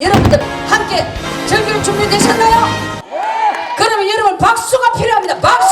여러분들 함께 즐길 준비되셨나요? 그러면 여러분 박수가 필요합니다. 박수